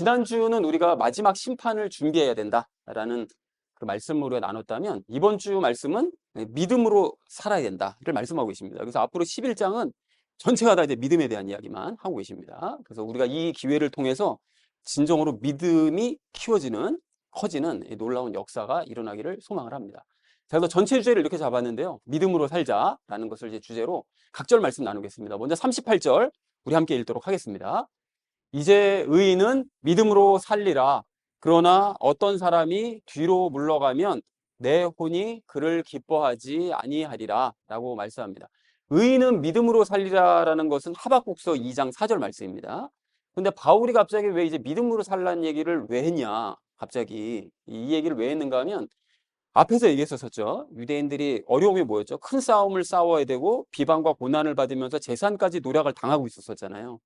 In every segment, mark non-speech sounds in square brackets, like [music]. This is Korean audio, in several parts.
지난주는 우리가 마지막 심판을 준비해야 된다라는 그 우리가 나눴다면 이번 주 말씀은 믿음으로 살아야 된다를 말씀하고 계십니다. 그래서 앞으로 11장은 전체가 다 이제 믿음에 대한 이야기만 하고 계십니다. 그래서 우리가 이 기회를 통해서 진정으로 믿음이 키워지는 커지는 이 놀라운 역사가 일어나기를 소망을 합니다. 자, 그래서 전체 주제를 이렇게 잡았는데요. 믿음으로 살자라는 것을 이제 주제로 각절 말씀 나누겠습니다. 먼저 38절 우리 함께 읽도록 하겠습니다. 이제 의인은 믿음으로 살리라. 그러나 어떤 사람이 뒤로 물러가면 내 혼이 그를 기뻐하지 아니하리라 라고 말씀합니다. 의인은 믿음으로 살리라라는 것은 하박국서 2장 4절 말씀입니다. 근데 바울이 갑자기 왜 이제 믿음으로 살라는 얘기를 왜 했냐? 갑자기 이 얘기를 왜 했는가 하면 앞에서 얘기했었죠. 유대인들이 어려움이 뭐였죠? 큰 싸움을 싸워야 되고 비방과 고난을 받으면서 재산까지 노력을 당하고 있었었잖아요.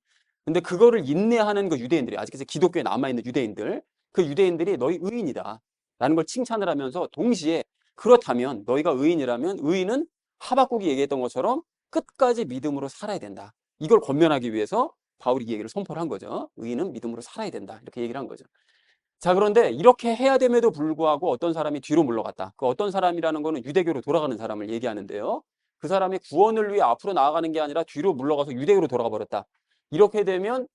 근데 그거를 인내하는 그 유대인들이 아직까지 기독교에 남아있는 유대인들 그 유대인들이 너희 의인이다 라는 걸 칭찬을 하면서 동시에 그렇다면 너희가 의인이라면 의인은 하박국이 얘기했던 것처럼 끝까지 믿음으로 살아야 된다. 이걸 권면하기 위해서 바울이 이 얘기를 선포를 한 거죠. 의인은 믿음으로 살아야 된다. 이렇게 얘기를 한 거죠. 자, 그런데 이렇게 해야 됨에도 불구하고 어떤 사람이 뒤로 물러갔다. 그 어떤 사람이라는 거는 유대교로 돌아가는 사람을 얘기하는데요. 그 사람이 구원을 위해 앞으로 나아가는 게 아니라 뒤로 물러가서 유대교로 돌아가 버렸다. 이렇게 되면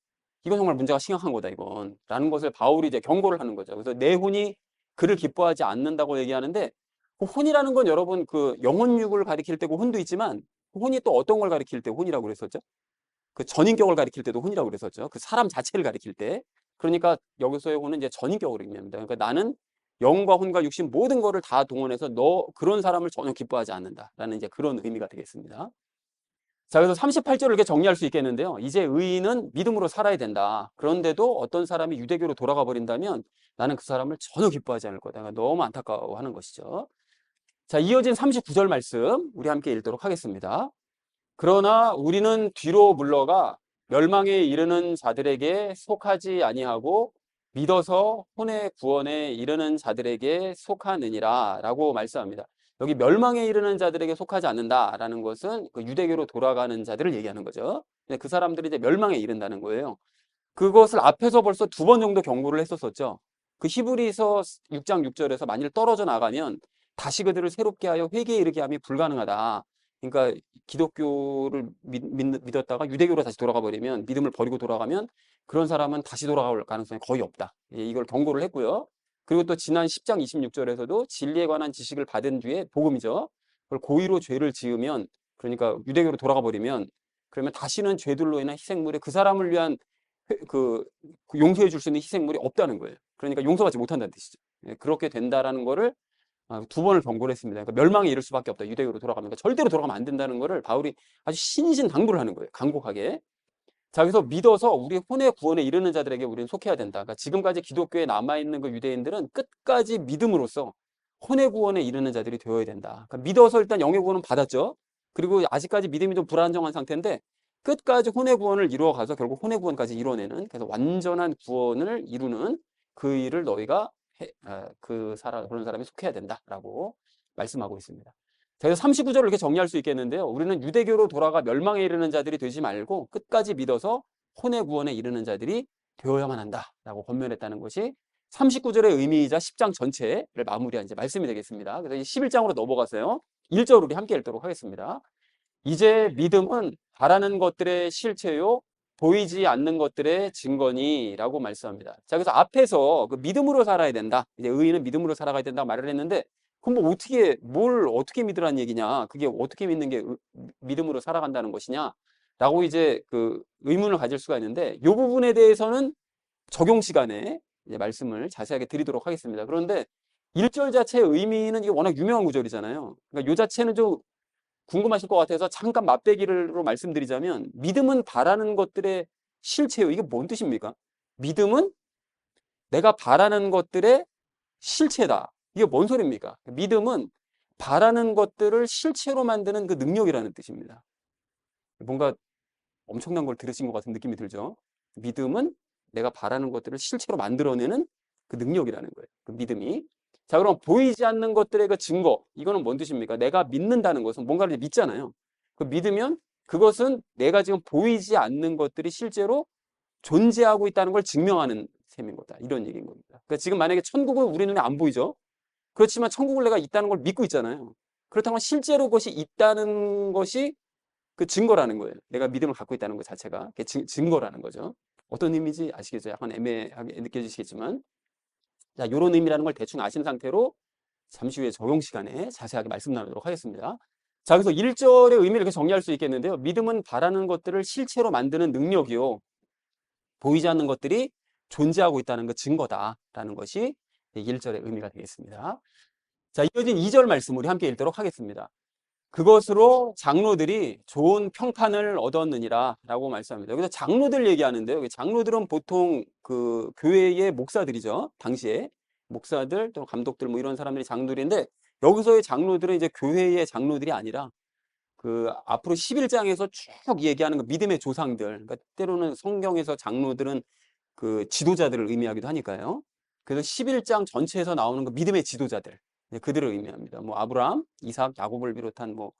이건 정말 문제가 심각한 거다, 이건. 라는 것을 바울이 이제 경고를 하는 거죠. 그래서 내 혼이 그를 기뻐하지 않는다고 얘기하는데 그 혼이라는 건 여러분 그 영혼육을 가리킬 때고 혼도 있지만 그 혼이 또 어떤 걸 가리킬 때 혼이라고 그랬었죠? 그 전인격을 가리킬 때도 혼이라고 그랬었죠. 그 사람 자체를 가리킬 때. 그러니까 여기서의 혼은 이제 전인격을 의미합니다. 그러니까 나는 영과 혼과 육신 모든 거를 다 동원해서 너 그런 사람을 전혀 기뻐하지 않는다라는 이제 그런 의미가 되겠습니다. 자, 그래서 38절을 이렇게 정리할 수 있겠는데요. 이제 의인은 믿음으로 살아야 된다. 그런데도 어떤 사람이 유대교로 돌아가 버린다면 나는 그 사람을 전혀 기뻐하지 않을 거다. 그러니까 너무 안타까워하는 것이죠. 자, 이어진 39절 말씀 우리 함께 읽도록 하겠습니다. 그러나 우리는 뒤로 물러가 멸망에 이르는 자들에게 속하지 아니하고 믿어서 혼의 구원에 이르는 자들에게 속하느니라 라고 말씀합니다. 여기 멸망에 이르는 자들에게 속하지 않는다라는 것은 그 유대교로 돌아가는 자들을 얘기하는 거죠. 그 사람들이 이제 멸망에 이른다는 거예요. 그것을 앞에서 벌써 두 번 정도 경고를 했었었죠. 그 히브리서 6장 6절에서 만일 떨어져 나가면 다시 그들을 새롭게 하여 회개에 이르게 함이 불가능하다. 그러니까 기독교를 믿, 믿, 었다가 유대교로 다시 돌아가 버리면 믿음을 버리고 돌아가면 그런 사람은 다시 돌아갈 가능성이 거의 없다. 예, 이걸 경고를 했고요. 그리고 또 지난 10장 26절에서도 진리에 관한 지식을 받은 뒤에 복음이죠. 그걸 고의로 죄를 지으면 그러니까 유대교로 돌아가 버리면 그러면 다시는 죄들로 인한 희생물에 그 사람을 위한 그, 그 용서해 줄 수 있는 희생물이 없다는 거예요. 그러니까 용서받지 못한다는 뜻이죠. 예, 그렇게 된다라는 거를 아, 두 번을 경고를 했습니다. 그러니까 멸망에 이를 수밖에 없다. 유대교로 돌아가면. 그러니까 절대로 돌아가면 안 된다는 거를 바울이 아주 신신 당부를 하는 거예요. 강곡하게. 자, 그래서 믿어서 우리 혼의 구원에 이르는 자들에게 우리는 속해야 된다. 그러니까 지금까지 기독교에 남아있는 그 유대인들은 끝까지 믿음으로써 혼의 구원에 이르는 자들이 되어야 된다. 그러니까 믿어서 일단 영의 구원은 받았죠. 그리고 아직까지 믿음이 좀 불안정한 상태인데 끝까지 혼의 구원을 이루어 가서 결국 혼의 구원까지 이루어내는 그래서 완전한 구원을 이루는 그 일을 너희가 해, 아, 그 사람 그런 사람이 속해야 된다라고 말씀하고 있습니다. 그래서 39절을 이렇게 정리할 수 있겠는데요. 우리는 유대교로 돌아가 멸망에 이르는 자들이 되지 말고 끝까지 믿어서 혼의 구원에 이르는 자들이 되어야만 한다라고 권면했다는 것이 39절의 의미이자 10장 전체를 마무리한 이제 말씀이 되겠습니다. 그래서 11장으로 넘어가서요. 1절 우리 함께 읽도록 하겠습니다. 이제 믿음은 바라는 것들의 실체요 보이지 않는 것들의 증거니라고 말씀합니다. 자, 그래서 앞에서 그 믿음으로 살아야 된다. 이제 의인은 믿음으로 살아가야 된다 말을 했는데 그럼 뭐 어떻게 뭘 어떻게 믿으라는 얘기냐? 그게 어떻게 믿는 게 믿음으로 살아간다는 것이냐? 라고 이제 그 의문을 가질 수가 있는데 이 부분에 대해서는 적용 시간에 말씀을 자세하게 드리도록 하겠습니다. 그런데 1절 자체의 의미는 이게 워낙 유명한 구절이잖아요. 그러니까 이 자체는 좀 궁금하실 것 같아서 잠깐 맛배기로 말씀드리자면 믿음은 바라는 것들의 실체요. 이게 뭔 뜻입니까? 믿음은 내가 바라는 것들의 실체다. 이게 뭔 소리입니까? 믿음은 바라는 것들을 실체로 만드는 그 능력이라는 뜻입니다. 뭔가 엄청난 걸 들으신 것 같은 느낌이 들죠? 믿음은 내가 바라는 것들을 실체로 만들어내는 그 능력이라는 거예요. 그 믿음이. 자, 그럼 보이지 않는 것들의 그 증거, 이거는 뭔 뜻입니까? 내가 믿는다는 것은 뭔가를 믿잖아요. 그 믿으면 그것은 내가 지금 보이지 않는 것들이 실제로 존재하고 있다는 걸 증명하는 셈인 거다. 이런 얘기인 겁니다. 그러니까 지금 만약에 천국은 우리 눈에 안 보이죠? 그렇지만 천국을 내가 있다는 걸 믿고 있잖아요. 그렇다면 실제로 그것이 있다는 것이 그 증거라는 거예요. 내가 믿음을 갖고 있다는 것 자체가 증, 증거라는 거죠. 어떤 의미인지 아시겠죠? 약간 애매하게 느껴지시겠지만 자, 이런 의미라는 걸 대충 아신 상태로 잠시 후에 적용 시간에 자세하게 말씀 나누도록 하겠습니다. 자, 그래서 1절의 의미를 이렇게 정리할 수 있겠는데요. 믿음은 바라는 것들을 실체로 만드는 능력이요. 보이지 않는 것들이 존재하고 있다는 그 증거다라는 것이 1절의 의미가 되겠습니다. 자, 이어진 2절 말씀 우리 함께 읽도록 하겠습니다. 그것으로 장로들이 좋은 평판을 얻었느니라 라고 말씀합니다. 여기서 장로들 얘기하는데요. 장로들은 보통 그 교회의 목사들이죠. 당시에 목사들 또 감독들 뭐 이런 사람들이 장로들인데 여기서의 장로들은 이제 교회의 장로들이 아니라 그 앞으로 11장에서 쭉 얘기하는 그 믿음의 조상들 그러니까 때로는 성경에서 장로들은 그 지도자들을 의미하기도 하니까요. 그래서 11장 전체에서 나오는 그 믿음의 지도자들 네, 그들을 의미합니다. 뭐 아브라함, 이삭, 야곱을 비롯한 뭐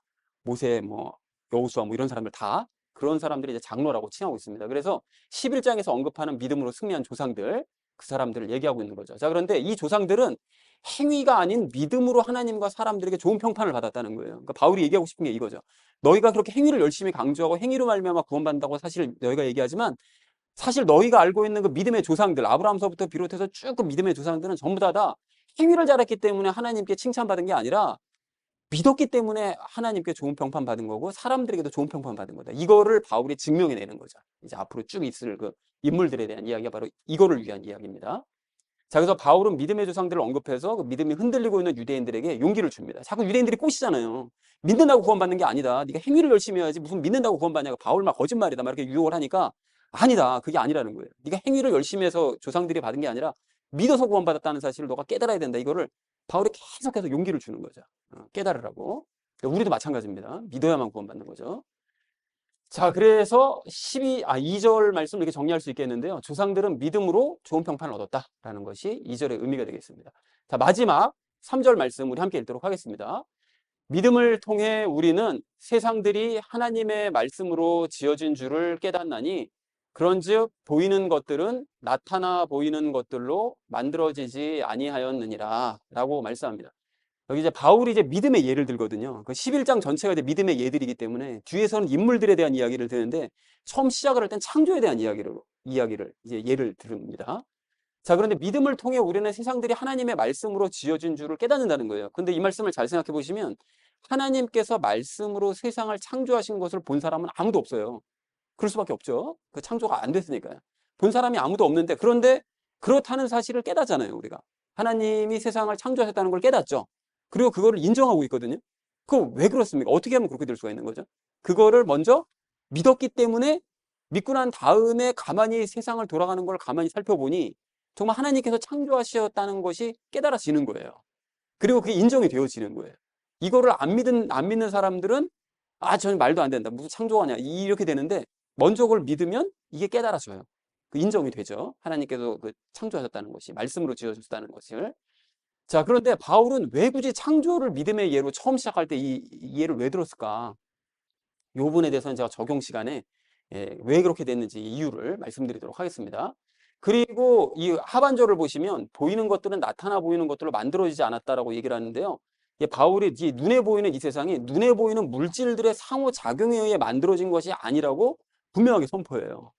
모세, 뭐 여호수아 뭐 이런 사람들 다 그런 사람들이 이제 장로라고 칭하고 있습니다. 그래서 11장에서 언급하는 믿음으로 승리한 조상들 그 사람들을 얘기하고 있는 거죠. 자, 그런데 이 조상들은 행위가 아닌 믿음으로 하나님과 사람들에게 좋은 평판을 받았다는 거예요. 그러니까 바울이 얘기하고 싶은 게 이거죠. 너희가 그렇게 행위를 열심히 강조하고 행위로 말미암아 구원받는다고 사실 너희가 얘기하지만 사실 너희가 알고 있는 그 믿음의 조상들 아브라함서부터 비롯해서 쭉 그 믿음의 조상들은 전부 다 다 행위를 잘했기 때문에 하나님께 칭찬받은 게 아니라 믿었기 때문에 하나님께 좋은 평판 받은 거고 사람들에게도 좋은 평판 받은 거다. 이거를 바울이 증명해 내는 거죠. 이제 앞으로 쭉 있을 그 인물들에 대한 이야기가 바로 이거를 위한 이야기입니다. 자, 그래서 바울은 믿음의 조상들을 언급해서 그 믿음이 흔들리고 있는 유대인들에게 용기를 줍니다. 자꾸 유대인들이 꼬시잖아요. 믿는다고 구원받는 게 아니다. 네가 행위를 열심히 해야지 무슨 믿는다고 구원받냐고 바울 막 거짓말이다. 막 이렇게 유혹을 하니까 아니다. 그게 아니라는 거예요. 네가 행위를 열심히 해서 조상들이 받은 게 아니라 믿어서 구원받았다는 사실을 너가 깨달아야 된다. 이거를 바울이 계속해서 용기를 주는 거죠. 어, 깨달으라고. 우리도 마찬가지입니다. 믿어야만 구원받는 거죠. 자, 그래서 12, 아, 2절 말씀을 이렇게 정리할 수 있겠는데요. 조상들은 믿음으로 좋은 평판을 얻었다라는 것이 2절의 의미가 되겠습니다. 자, 마지막 3절 말씀 우리 함께 읽도록 하겠습니다. 믿음을 통해 우리는 세상들이 하나님의 말씀으로 지어진 줄을 깨닫나니 그런즉 보이는 것들은 나타나 보이는 것들로 만들어지지 아니하였느니라 라고 말씀합니다. 여기 이제 바울이 이제 믿음의 예를 들거든요. 그 11장 전체가 이제 믿음의 예들이기 때문에 뒤에서는 인물들에 대한 이야기를 드는데 처음 시작을 할 땐 창조에 대한 이야기를 이야기를 이제 예를 들습니다. 자, 그런데 믿음을 통해 우리는 세상들이 하나님의 말씀으로 지어진 줄을 깨닫는다는 거예요. 근데 이 말씀을 잘 생각해 보시면 하나님께서 말씀으로 세상을 창조하신 것을 본 사람은 아무도 없어요. 그럴 수밖에 없죠. 그 창조가 안 됐으니까요. 본 사람이 아무도 없는데 그런데 그렇다는 사실을 깨닫잖아요, 우리가. 하나님이 세상을 창조하셨다는 걸 깨닫죠. 그리고 그거를 인정하고 있거든요. 그거 왜 그렇습니까? 어떻게 하면 그렇게 될 수가 있는 거죠? 그거를 먼저 믿었기 때문에 믿고 난 다음에 가만히 세상을 돌아가는 걸 가만히 살펴보니 정말 하나님께서 창조하셨다는 것이 깨달아지는 거예요. 그리고 그게 인정이 되어지는 거예요. 이거를 안 믿는, 안 믿는 사람들은 아, 저는 말도 안 된다. 무슨 창조하냐. 이렇게 되는데 먼저 그걸 믿으면 이게 깨달아져요. 그 인정이 되죠. 하나님께서 그 창조하셨다는 것이 말씀으로 지어졌다는 것을. 자, 그런데 바울은 왜 굳이 창조를 믿음의 예로 처음 시작할 때 이 예를 왜 들었을까? 요 부분에 대해서는 제가 적용 시간에 예, 왜 그렇게 됐는지 이유를 말씀드리도록 하겠습니다. 그리고 이 하반절을 보시면 보이는 것들은 나타나 보이는 것들로 만들어지지 않았다라고 얘기를 하는데요. 이 바울이 이 눈에 보이는 이 세상이 눈에 보이는 물질들의 상호 작용에 의해 만들어진 것이 아니라고 분명하게 선포해요.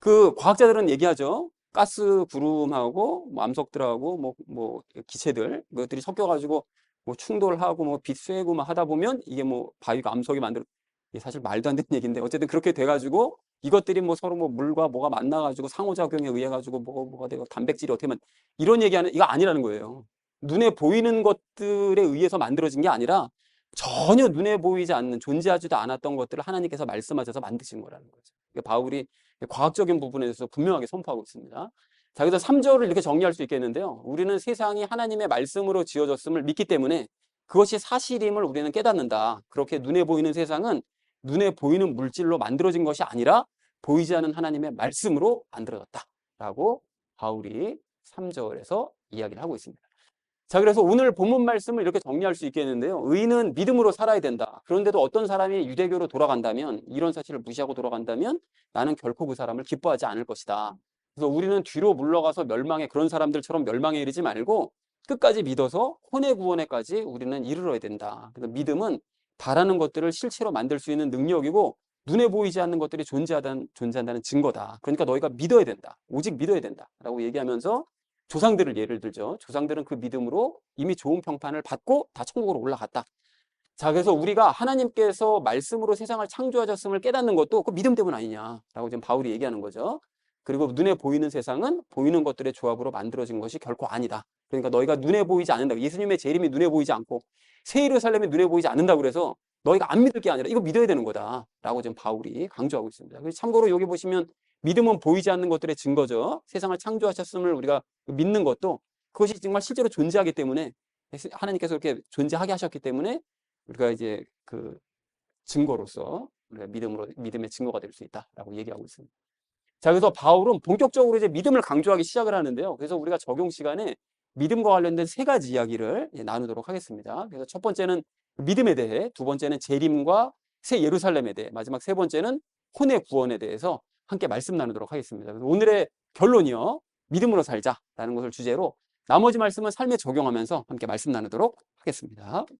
그 과학자들은 얘기하죠. 가스 구름하고 뭐 암석들하고 뭐, 뭐 기체들 그것들이 섞여가지고 뭐 충돌하고 뭐 빛 쐬고 막 하다 보면 이게 뭐 바위가 암석이 만들어 이게 사실 말도 안 되는 [laughs] 얘기인데 어쨌든 그렇게 돼가지고 이것들이 뭐 서로 뭐 물과 뭐가 만나가지고 상호작용에 의해 가지고 뭐 뭐가 되고 단백질이 어떻게 면 이런 얘기하는 이거 아니라는 거예요. 눈에 보이는 것들에 의해서 만들어진 게 아니라 전혀 눈에 보이지 않는 존재하지도 않았던 것들을 하나님께서 말씀하셔서 만드신 거라는 거죠. 그러니까 바울이 과학적인 부분에 대해서 분명하게 선포하고 있습니다. 자, 그래서 3절을 이렇게 정리할 수 있겠는데요. 우리는 세상이 하나님의 말씀으로 지어졌음을 믿기 때문에 그것이 사실임을 우리는 깨닫는다. 그렇게 눈에 보이는 세상은 눈에 보이는 물질로 만들어진 것이 아니라 보이지 않는 하나님의 말씀으로 만들어졌다. 라고 바울이 3절에서 이야기를 하고 있습니다. 자, 그래서 오늘 본문 말씀을 이렇게 정리할 수 있겠는데요. 의인은 믿음으로 살아야 된다. 그런데도 어떤 사람이 유대교로 돌아간다면, 이런 사실을 무시하고 돌아간다면 나는 결코 그 사람을 기뻐하지 않을 것이다. 그래서 우리는 뒤로 물러가서 멸망해 그런 사람들처럼 멸망에 이르지 말고 끝까지 믿어서 혼의 구원에까지 우리는 이르러야 된다. 그래서 믿음은 바라는 것들을 실체로 만들 수 있는 능력이고 눈에 보이지 않는 것들이 존재하다는, 존재한다는 증거다. 그러니까 너희가 믿어야 된다. 오직 믿어야 된다. 라고 얘기하면서 조상들을 예를 들죠. 조상들은 그 믿음으로 이미 좋은 평판을 받고 다 천국으로 올라갔다. 자, 그래서 우리가 하나님께서 말씀으로 세상을 창조하셨음을 깨닫는 것도 그 믿음 때문 아니냐라고 지금 바울이 얘기하는 거죠. 그리고 눈에 보이는 세상은 보이는 것들의 조합으로 만들어진 것이 결코 아니다. 그러니까 너희가 눈에 보이지 않는다. 예수님의 재림이 눈에 보이지 않고 새 예루살렘이 눈에 보이지 않는다 그래서 너희가 안 믿을 게 아니라 이거 믿어야 되는 거다라고 지금 바울이 강조하고 있습니다. 참고로 여기 보시면 믿음은 보이지 않는 것들의 증거죠. 세상을 창조하셨음을 우리가 믿는 것도 그것이 정말 실제로 존재하기 때문에 하나님께서 그렇게 존재하게 하셨기 때문에 우리가 이제 그 증거로서 우리가 믿음으로 믿음의 증거가 될 수 있다라고 얘기하고 있습니다. 자, 그래서 바울은 본격적으로 이제 믿음을 강조하기 시작을 하는데요. 그래서 우리가 적용 시간에 믿음과 관련된 세 가지 이야기를 나누도록 하겠습니다. 그래서 첫 번째는 믿음에 대해, 두 번째는 재림과 새 예루살렘에 대해, 마지막 세 번째는 혼의 구원에 대해서 함께 말씀 나누도록 하겠습니다. 오늘의 결론이요. 믿음으로 살자라는 것을 주제로 나머지 말씀은 삶에 적용하면서 함께 말씀 나누도록 하겠습니다.